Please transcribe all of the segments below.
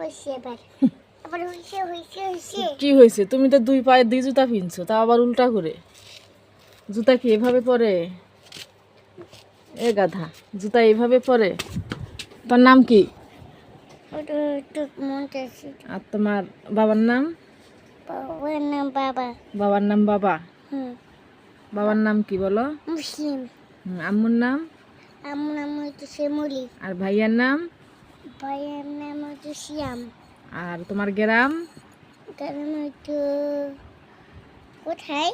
কি হয়েছে তুমি তো দুই পায়ে দুই জুতা পিনছো তা আবার উল্টা করে। জুতা কি এভাবে পরে? এ গাধা জুতা এইভাবে পরে? তোর নাম কি? আর তোমার বাবার নাম? বাবার নাম বাবা। বাবার নাম বাবা? বাবার নাম কি বলো? মুসলিম। আম্মুর নাম? আমার নাম হচ্ছে শ্যামলি আর ভাইয়ার নাম? ভাইয়ের নাম হচ্ছে শ্যাম আর তোমার গ্রাম? কারণ হচ্ছে কোথায়?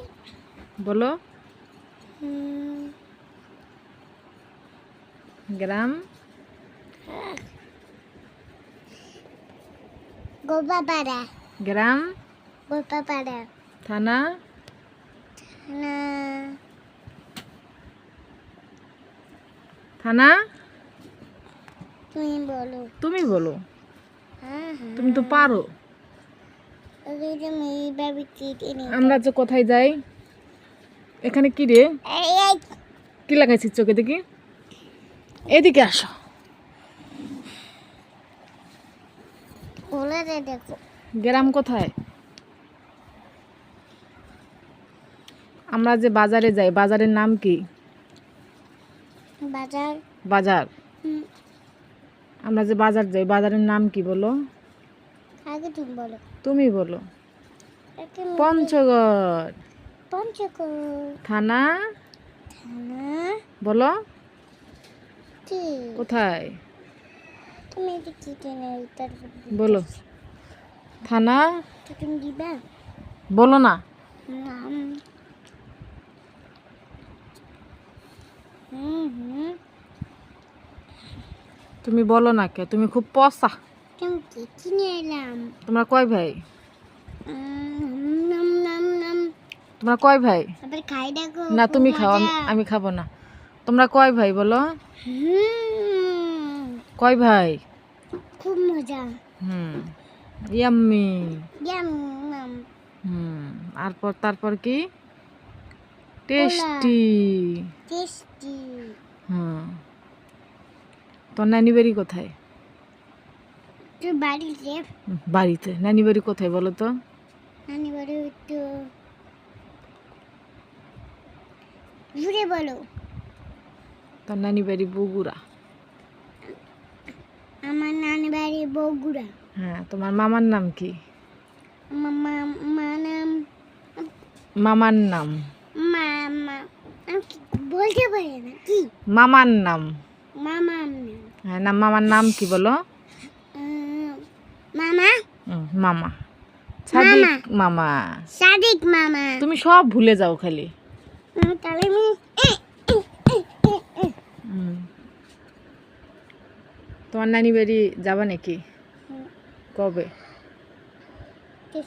বলো। হুম, গ্রাম? গোপাপাড়া। গ্রাম? গোপাপাড়া। থানা? না থানা? তুমি বলো। তুমি বলো। হ্যাঁ হ্যাঁ। তুমি তো পারো। আমরা যে কোথায় যাই? এখানে কি রে? কি লাগাইছিস চোখে দেখি? এদিকে আসো। দেখো। গ্রাম কোথায়? আমরা যে বাজারে যাই বাজারের নাম কি? বাজার। বাজার। আমরা যে বাজার যাই বাজারের নাম কি বলো? আগে তুমি বলো। তুমি বলো। একে পঞ্চগড়। থানা? থানা। বলো। কোথায়? তুমি বলো। থানা? তুমি দিবা? বলো না নাম হুম হুম তুমি বলো না কে? তুমি খুব পসা কিনে এলাম? তোমরা কয় ভাই? তোমরা কয় ভাই? না তুমি খাও আমি খাব না। তোমরা কয় ভাই বলো? কয় ভাই? খুব মজা। হুম ইয়াম্মি। হুম আর পর তারপর কি? টেস্টি। টেস্টি। তোর নানি বাড়ি কোথায়? বাড়িতে বাড়িতে। নানি বাড়ি কোথায় বলো তো? নানি বাড়ি একটু ঘুরে বলো। তোর নানি বাড়ি বগুড়া। আমার নানি বাড়ি বগুড়া। হ্যাঁ তোমার মামার নাম কি? আমার মা মা নাম মামার নাম। মামা আমি বলতে পারি না? কি? মামার নাম। মামা নাম। হ্যাঁ না মামার নাম কি বলো? মামা? মামা। সাদিক মামা। সাদিক মামা। তুমি সব ভুলে যাও খালি। তাহলে। তোমার নানি বাড়ি যাবা নাকি? কবে?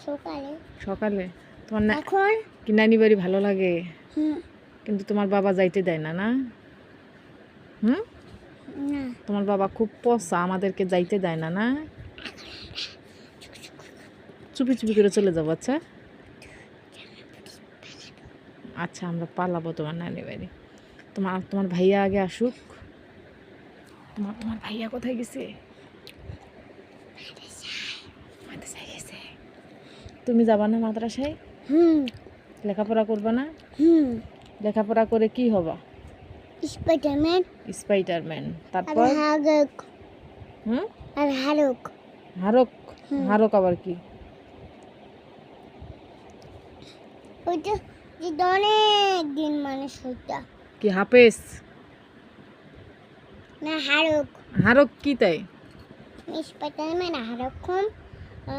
সকালে। সকালে? তোমার না এখন? কি নানি বাড়ি ভালো লাগে? কিন্তু তোমার বাবা যাইতে দেয় না না? হুম? তোমার বাবা খুব পসা আমাদেরকে যাইতে দেয় না না? চুপি চুপি করে চলে যাব আচ্ছা? আচ্ছা আমরা পালাবো তোমার নানি বাড়ি। তোমার তোমার ভাইয়া আগে আসুক। তোমার তোমার ভাইয়া কোথায় গেছে মাদ্রাসায় গেছে? তুমি যাবা না মাদ্রাসায়? হুম। লেখাপড়া করবা না? হুম। লেখাপড়া করে কি হবা? স্পাইডারম্যান স্পাইডারম্যান তারপর? হাগক হুম? আর হারুক হারক। হারক আবার কি? ওইটা যেটা অনেক দিন মানুষ হইতা কি হাফেজ? না হারুক হারক কি তাই? স্পাইডারম্যান হারক্ষম